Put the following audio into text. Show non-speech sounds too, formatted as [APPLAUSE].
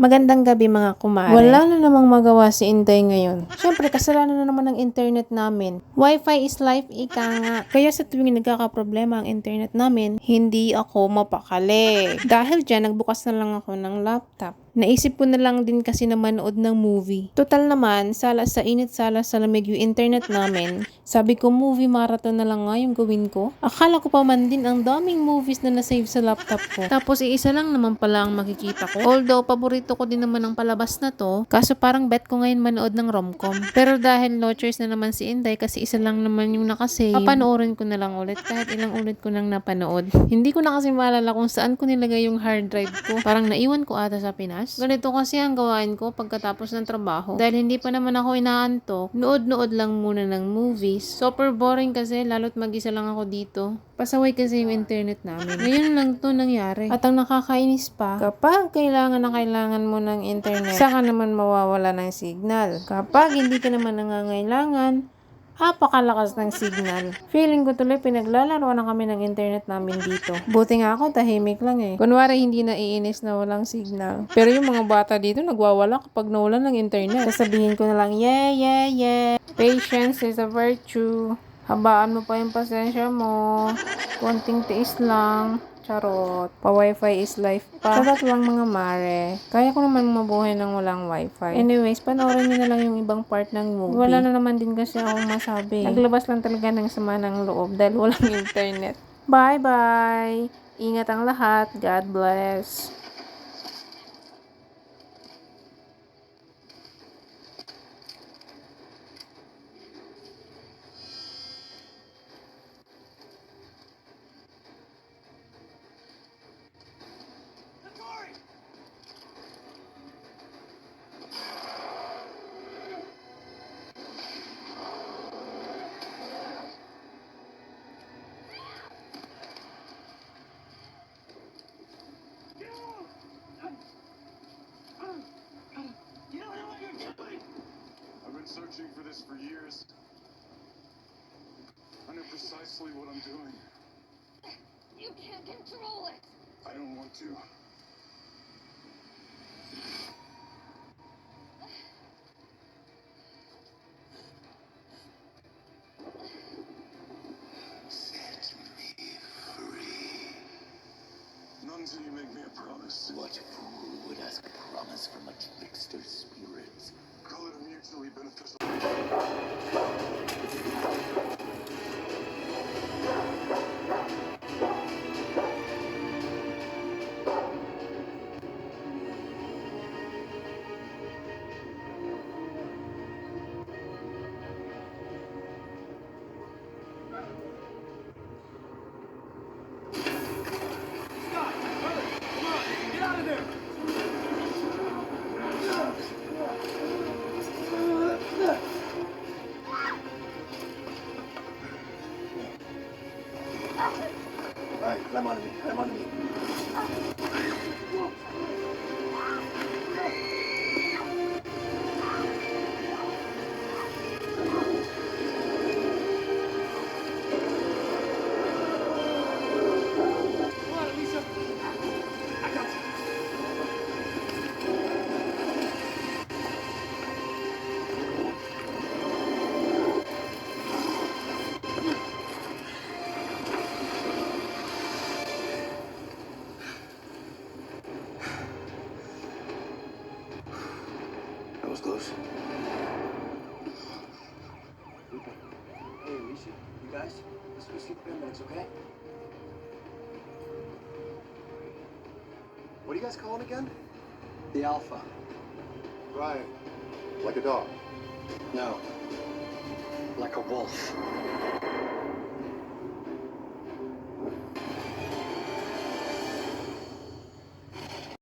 Magandang gabi mga kumare. Wala na namang magawa si Inday ngayon. Siyempre, kasalanan na naman ng internet namin. Wi-Fi is life, ika nga. Kaya sa tuwing nagkakaproblema ang internet namin, hindi ako mapakali. Dahil dyan, nagbukas na lang ako ng laptop. Naisip ko na lang din kasi na manood ng movie. Total naman, sala sa init, sala sa lamig yung internet namin. Sabi ko, movie marathon na lang nga yung gawin ko. Akala ko pa man din ang daming movies na nasave sa laptop ko. Tapos iisa lang naman pala ang makikita ko. Although, paborito ko din naman ang palabas na to. Kaso parang bet ko ngayon manood ng romcom. Pero dahil no choice na naman si Inday kasi isa lang naman yung nakasave, papanoorin ko na lang ulit kahit ilang ulit ko nang napanood. Hindi ko na kasi maalala kung saan ko nilagay yung hard drive ko. Parang naiwan ko ata sa Pinas. Ganito kasi ang gawain ko pagkatapos ng trabaho. Dahil hindi pa naman ako inaantok, nood-nood lang muna ng movies. Super boring kasi lalo't mag-isa lang ako dito. Pasaway kasi yung internet namin. Ngayon lang to nangyari. At ang nakakainis pa, kapag kailangan na kailangan mo ng internet, saka naman mawawala ng signal. Kapag hindi ka naman nangangailangan, Apakalakas ng signal. Feeling ko tuloy pinaglalaroan na kami ng internet namin dito. Buti nga ako, tahimik lang eh. Kunwari hindi naiinis na walang signal. Pero yung mga bata dito nagwawala kapag nawalan ng internet. Sasabihin ko na lang, yeah, yeah, yeah. Patience is a virtue. Habaan mo pa yung pasensya mo. Konting tiis lang. Charot. Pa-wifi is life pa. Charot lang mga mare. Kaya ko naman mabuhay ng walang wifi. Anyways, panoorin niyo na lang yung ibang part ng movie. Wala na naman din kasi akong masabi. Naglabas lang talaga ng sama ng loob dahil walang [LAUGHS] internet. Bye-bye! Ingat ang lahat. God bless. This for years. I know precisely what I'm doing. You can't control it! I don't want to. Set me free. Not until you make me a promise. What fool would ask a promise from a trickster 来，来，妈的，来，妈的。10 minutes, okay? What do you guys call again? The Alpha. Right. Like a dog? No. Like a wolf.